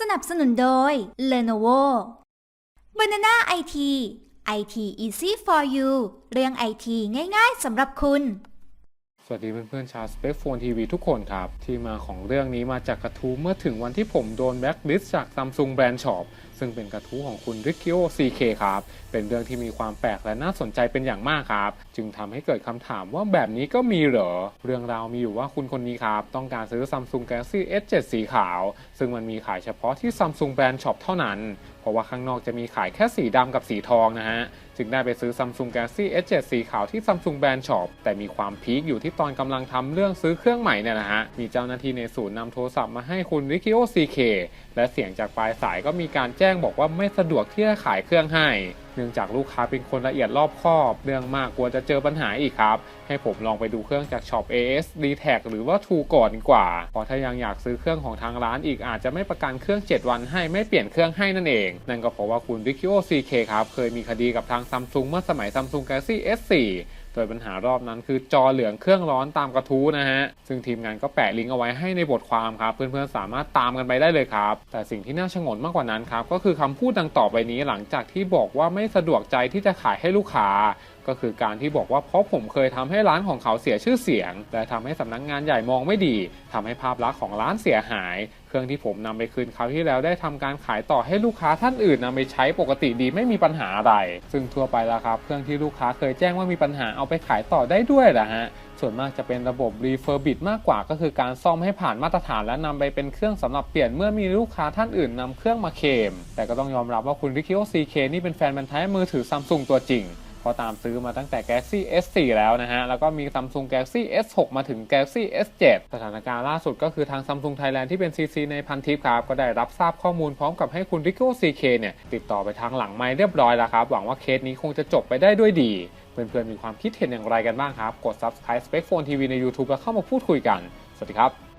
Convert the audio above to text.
สนับสนุนโดย Lenovo Banana IT IT easy for you เรื่องไอทีง่ายๆสำหรับคุณ สวัสดีเพื่อนๆชาว Spec Phone TV ทุกคนครับ ที่มาของเรื่องนี้มาจากกระทู้เมื่อถึงวันที่ผมโดนแบ็คลิสจาก Samsung Brand Shop ซึ่งเป็นกระทู้ของคุณ r i k i o CK คครับ เป็นเรื่องที่มีความแปลกและน่าสนใจเป็นอย่างมากครับ จึงทำให้เกิดคำถามว่าแบบนี้ก็มีเหรอ เรื่องราวมีอยู่ว่าคุณคนนี้ครับ ต้องการซื้อ Samsung Galaxy S7 สีขาว ซึ่งมันมีขายเฉพาะที่ Samsung Brand Shop เท่านั้น เพราะว่าข้างนอกจะมีขายแค่สีดำกับสีทองนะฮะจึงได้ไปซื้อ Samsung Galaxy S7 สีขาวที่ Samsung Brand Shop แต่มีความพีคอยู่ที่ตอนกำลังทำเรื่องซื้อเครื่องใหม่เนี่ยนะฮะ มีเจ้าหน้าที่ในศูนย์นำโทรศัพท์มาให้คุณ r i k i o CK และเสียงจากปลายสายก็มีการแจ้งงบอกว่าไม่สะดวกที่จะขายเครื่องให้ เนื่องจากลูกค้าเป็นคนละเอียดรอบคอบ เรื่องมากกลัวจะเจอปัญหาอีกครับ ให้ผมลองไปดูเครื่องจากช็อป AS d t a c หรือว่า True ก่อนดีกว่า เพราะถ้ายังอยากซื้อเครื่องของทางร้านอีกอาจจะไม่ประกันเครื่อง 7 วันให้ไม่เปลี่ยนเครื่องให้นั่นเอง นั่นก็เพราะว่าคุณ r i k i o CK ครับเคยมีคดีกับทาง Samsung เมื่อสมัย Samsung Galaxy S4 โดยปัญหารอบนั้นคือจอเหลืองเครื่องร้อนตามกระทู้นะฮะ ซึ่งทีมงานก็แปะลิงก์เอาไว้ให้ในบทความครับ เพื่อนๆสามารถตามกันไปได้เลยครับ แต่สิ่งที่น่าชงนมากกว่านั้นครับ ก็คือคำพูดดังต่อไปนี้หลังจากที่บอกว่าไม่สะดวกใจที่จะขายให้ลูกค้า ก็คือการที่บอกว่าเพราะผมเคยทำให้ร้านของเขาเสียชื่อเสียง และทำให้สำนักงงานใหญ่มองไม่ดีทำให้ภาพลักษณ์ของร้านเสียหาย เครื่องที่ผมนำไปคืนคราวที่แล้วได้ทำการขายต่อให้ลูกค้าท่านอื่นนำไปใช้ปกติดีไม่มีปัญหาอะไร ซึ่งทั่วไปแล้วครับ เครื่องที่ลูกค้าเคยแจ้งว่ามีปัญหาเอาไปขายต่อได้ด้วยนะฮะส่วนมากจะเป็นระบบ refurbish มากกว่าก็คือการซ่อมให้ผ่านมาตรฐานและนำไปเป็นเครื่องสำหรับเปลี่ยนเมื่อมีลูกค้าท่านอื่นนำเครื่องมาเคม แต่ก็ต้องยอมรับว่าคุณ r i k i o CK นี่เป็นแฟนบันธุ์แท้มือถือ Samsung ตัวจริง เพราะตามซื้อมาตั้งแต่ Galaxy S4 แล้วนะฮะ แล้วก็มี Samsung Galaxy S6 มาถึง Galaxy S7 สถานการณ์ล่าสุดก็คือทาง Samsung Thailand ที่เป็น CC ในพันทิปครับ ก็ได้รับทราบข้อมูลพร้อมกับให้คุณ r i k o CK เนี่ย ติดต่อไปทางหลังไมค์เรียบร้อยแล้วครับ หวังว่าเคสนี้คงจะจบไปได้ด้วยดี เพื่อนๆมีความคิดเห็นอย่างไรกันบ้างครับ กด Subscribe Spec Phone TV ใน YouTube แล้วเข้ามาพูดคุยกัน สวัสดีครับ